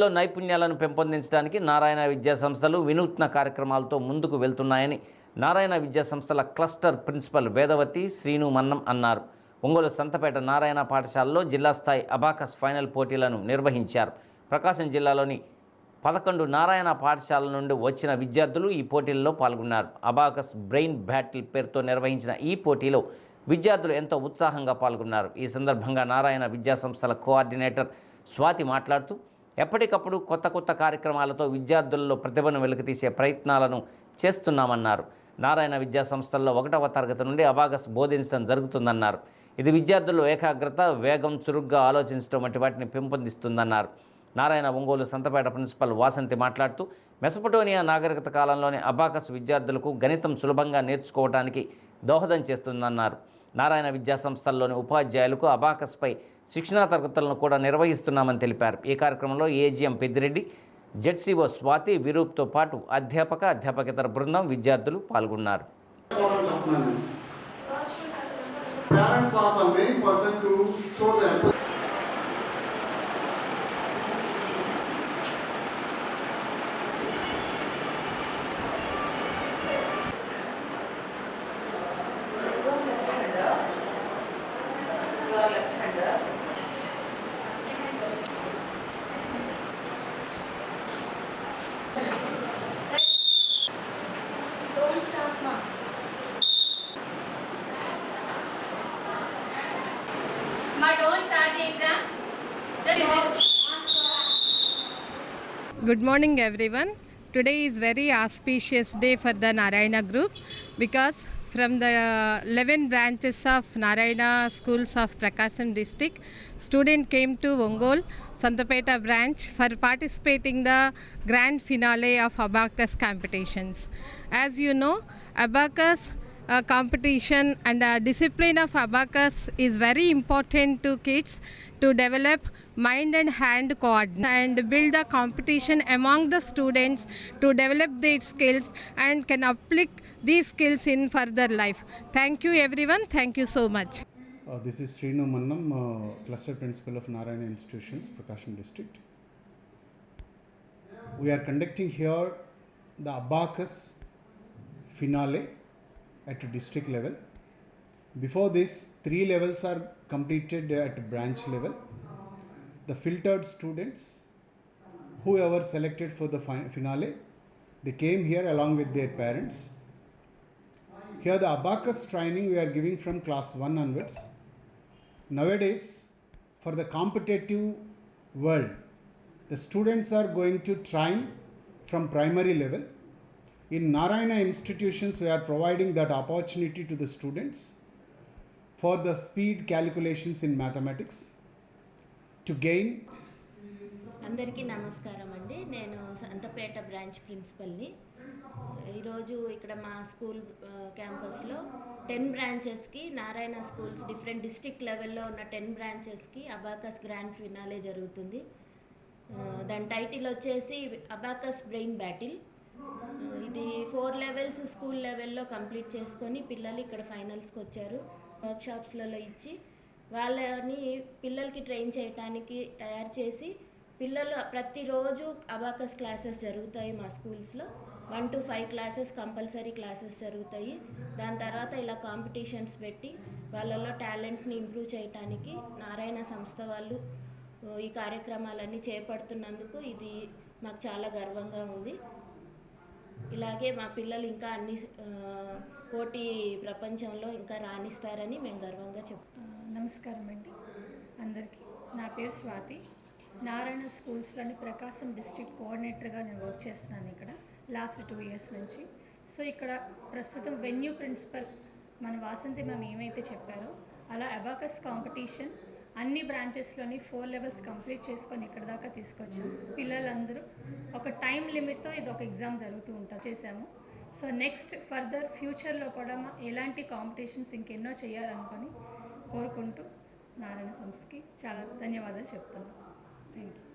విద్యల్లో నైపుణ్యాలను పెంపొందించడానికి నారాయణ విద్యా సంస్థలు వినూత్న కార్యక్రమాలతో ముందుకు వెళ్తున్నాయని నారాయణ విద్యా సంస్థల క్లస్టర్ ప్రిన్సిపల్ వేదవతి శ్రీను మన్నం అన్నారు. ఒంగోలు సంతపేట నారాయణ పాఠశాలలో జిల్లా స్థాయి అబాకస్ ఫైనల్ పోటీలను నిర్వహించారు. ప్రకాశం జిల్లాలోని పదకొండు నారాయణ పాఠశాల నుండి వచ్చిన విద్యార్థులు ఈ పోటీల్లో పాల్గొన్నారు. అబాకస్ బ్రెయిన్ బ్యాటిల్ పేరుతో నిర్వహించిన ఈ పోటీలో విద్యార్థులు ఎంతో ఉత్సాహంగా పాల్గొన్నారు. ఈ సందర్భంగా నారాయణ విద్యాసంస్థల కోఆర్డినేటర్ స్వాతి మాట్లాడుతూ ఎప్పటికప్పుడు కొత్త కొత్త కార్యక్రమాలతో విద్యార్థుల్లో ప్రతిభను వెలికితీసే ప్రయత్నాలను చేస్తున్నామన్నారు. నారాయణ విద్యా సంస్థల్లో ఒకటవ తరగతి నుండి అబాగస్ బోధించడం జరుగుతుందన్నారు. ఇది విద్యార్థుల్లో ఏకాగ్రత వేగం చురుగ్గా ఆలోచించడం వంటి వాటిని పెంపొందిస్తుందన్నారు. నారాయణ ఒంగోలు సంతపేట ప్రిన్సిపల్ వాసంతి మాట్లాడుతూ మెసపటోనియా నాగరికత కాలంలోనే అబాకస్ విద్యార్థులకు గణితం సులభంగా నేర్చుకోవడానికి దోహదం చేస్తుందన్నారు. నారాయణ విద్యా సంస్థల్లోని ఉపాధ్యాయులకు అబాకస్పై శిక్షణా తరగతులను కూడా నిర్వహిస్తున్నామని తెలిపారు ఈ కార్యక్రమంలో ఏజీఎం పెద్దిరెడ్డి జెడ్సీఓ స్వాతి విరూప్తో పాటు అధ్యాపక అధ్యాపకేతర బృందం విద్యార్థులు పాల్గొన్నారు Parents are the main person to show the empathy. Good morning, everyone. Today is very auspicious day for the Narayana group because from the uh, 11 branches of Narayana schools of Prakasam district, student came to Ongol Santapeta branch for participating the grand finale of Abacus competitions. As you know, Abacus uh, competition and uh, discipline of abacus is very important to kids to develop mind and hand coordination and build the competition among the students to develop their skills and can apply these skills in further life. Thank you everyone. Thank you so much. Uh, this is Srinu Mannam, uh, cluster principal of Narayana Institutions, Prakasham district. We are conducting here the Abacus finale at district level. Before this, three levels are completed at branch level. The filtered students, whoever selected for the finale, they came here along with their parents. Here, the abacus training we are giving from class 1 onwards. Nowadays, for the competitive world, the students are going to train from primary level. In Narayana institutions, we are providing that opportunity to the students for the speed calculations in mathematics to gain. అందరికీ నమస్కారం అండి. నేను Santhapeta branch ప్రిన్సిపల్ని. ఈరోజు ఇక్కడ మా school క్యాంపస్లో ten బ్రాంచెస్కి Narayana schools different district లెవెల్లో ఉన్న టెన్ బ్రాంచెస్కి అబాకస్ గ్రాండ్ ఫినాలే జరుగుతుంది. దాని టైటిల్ వచ్చేసి అబాకస్ బ్రెయిన్ బ్యాటిల్. ఇది ఫోర్ లెవెల్స్ స్కూల్ లెవెల్లో కంప్లీట్ చేసుకొని పిల్లలు ఇక్కడ ఫైనల్స్కి వచ్చారు. వర్క్షాప్స్లలో ఇచ్చి వాళ్ళని పిల్లలకి ట్రైన్ చేయడానికి తయారు చేసి పిల్లలు ప్రతిరోజు అబాకస్ క్లాసెస్ జరుగుతాయి మా స్కూల్స్లో. One two five classes compulsory classes జరుగుతాయి. దాని తర్వాత ఇలా కాంపిటీషన్స్ పెట్టి వాళ్ళలో టాలెంట్ని ఇంప్రూవ్ చేయడానికి నారాయణ సంస్థ వాళ్ళు ఈ కార్యక్రమాలన్నీ చేపడుతున్నందుకు ఇది మాకు చాలా గర్వంగా ఉంది. ఇలాగే మా పిల్లలు ఇంకా అన్ని పోటీ ప్రపంచంలో ఇంకా రాణిస్తారని మేము గర్వంగా చెప్తాం నమస్కారం అండి. అందరికీ నా పేరు స్వాతి. నారాయణ స్కూల్స్లోని ప్రకాశం డిస్ట్రిక్ట్ కోఆర్డినేటర్గా నేను వర్క్ చేస్తున్నాను ఇక్కడ లాస్ట్ టూ ఇయర్స్ నుంచి. సో ఇక్కడ ప్రస్తుతం వెన్యూ ప్రిన్సిపల్ మన వాసంతి మ్యామ్ ఏమైతే చెప్పారో అలా అబాకస్ కాంపిటీషన్ అన్ని బ్రాంచెస్లోని ఫోర్ లెవెల్స్ కంప్లీట్ చేసుకొని ఇక్కడ దాకా తీసుకొచ్చాం. పిల్లలందరూ ఒక టైం లిమిట్తో ఇది ఒక ఎగ్జామ్ జరుగుతూ ఉంటా చేసాము సో నెక్స్ట్ ఫర్దర్ ఫ్యూచర్లో కూడా మా ఎలాంటి కాంపిటీషన్స్ ఇంకెన్నో చేయాలనుకొని కోరుకుంటూ నారాయణ సంస్థకి చాలా ధన్యవాదాలు చెప్తున్నాను థ్యాంక్ యూ